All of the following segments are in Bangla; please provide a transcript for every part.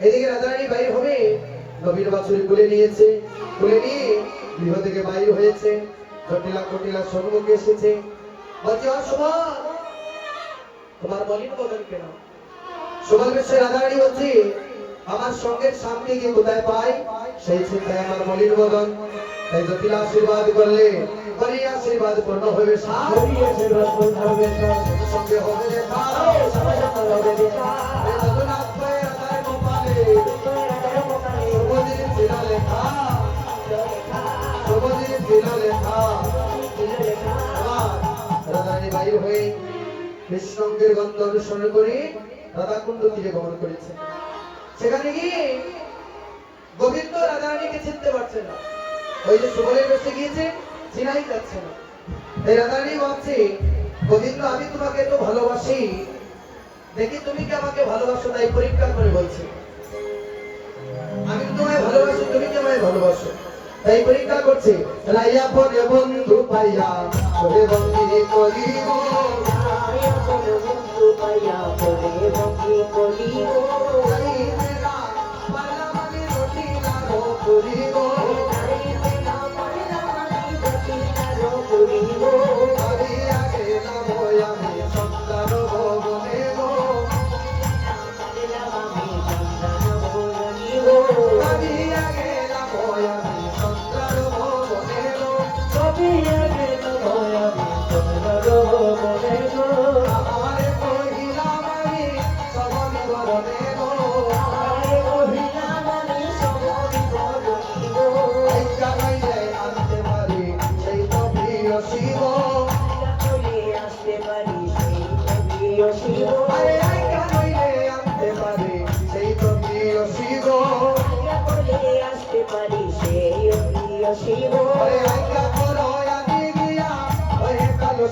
এদিকে রাজারানী বাইর হবে নবীর বাছুরি কুলে নিয়েছে কুলে নিয়ে গৃহ থেকে বাইর হয়েছে। জটিলা কটিলা সম্মুখে এসেছে। বলছে "ও শোভা তোমার বলিন বদল কেন? বিশ্বের রাজারানী বলছে আমার সঙ্গের সামনে গিয়ে কোথায় পাই সেই চিন্তায় আমার মলিন বদন তাই জটিল আশীর্বাদ করলে বলি আশীর্বাদ পূর্ণ হবে সঙ্গে হবে আবার রাজারানী হয়ে কৃষ্ণঙ্গের গন্ধ গোবিন্দ চিনতে পারছে না ওই যে সুবলের বেশে গিয়েছে চিনাই যাচ্ছে না তাই রাধারানী গোবিন্দ আমি তোমাকে তো ভালোবাসি দেখি তুমি কি আমাকে ভালোবাসো তাই পরীক্ষা করে বলছি আমি তোমায় ভালোবাসি, তুমি কি আমায় ভালোবাসো? তাই পরীক্ষা করছে, রাইয়া পরে বন্ধু পাইয়া, পরে বন্ধু করিব। না পারলাম আমি রুটি লাভ করিব।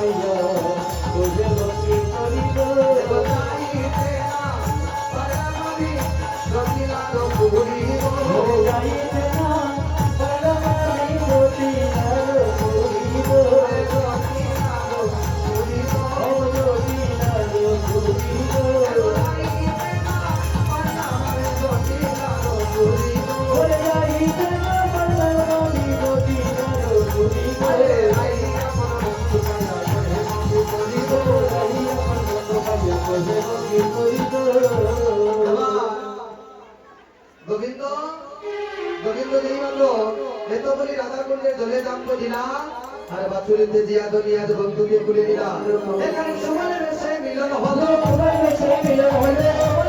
গোবিন্দ যেই এত বলি রাধা কুণ্ডে জলে দাম দিলা আর বাছুরিতে জিয়া দুনিয়া বন্ধুকে খুলে দিলা এখানে সমানের মিলন হলো মিলন হলো।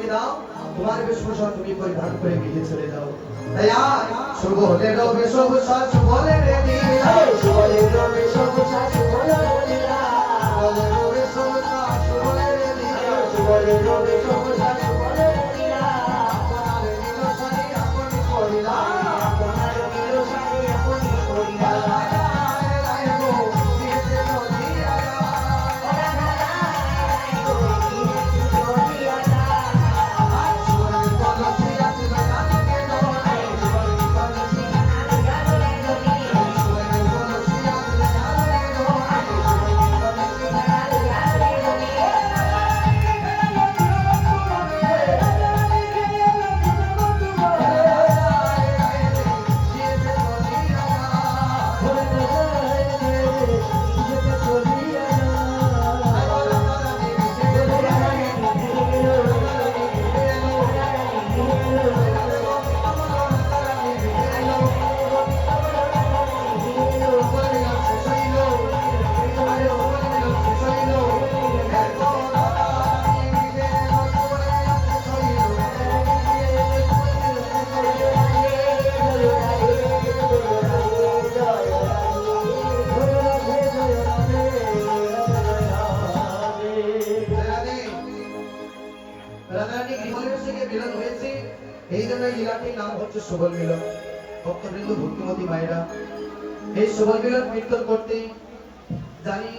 के दाओ तुम्हारे विश्वसन तुम्हें कोई धन पर मिले चले जाओ। तैयार सुबह ले लो विश्व सुबह ले लो विश्व সুফল মিল ভক্তবৃন্দ, ভক্তিমতী মায়েরা এই সুফল মিলন কীর্তন করতে জানি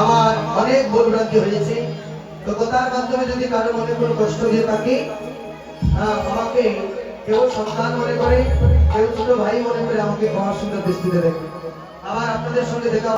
আমার অনেক ভুল ভ্রান্তি হয়েছে। তো কথার মাধ্যমে যদি কারও মনে কোনো কষ্ট দিয়ে থাকে আমাকে কেউ সন্তান মনে করে, কেউ ছোট ভাই মনে করে আমাকে ক্ষমা সুন্দর দৃষ্টিতে দেখে। আবার আপনাদের সঙ্গে দেখা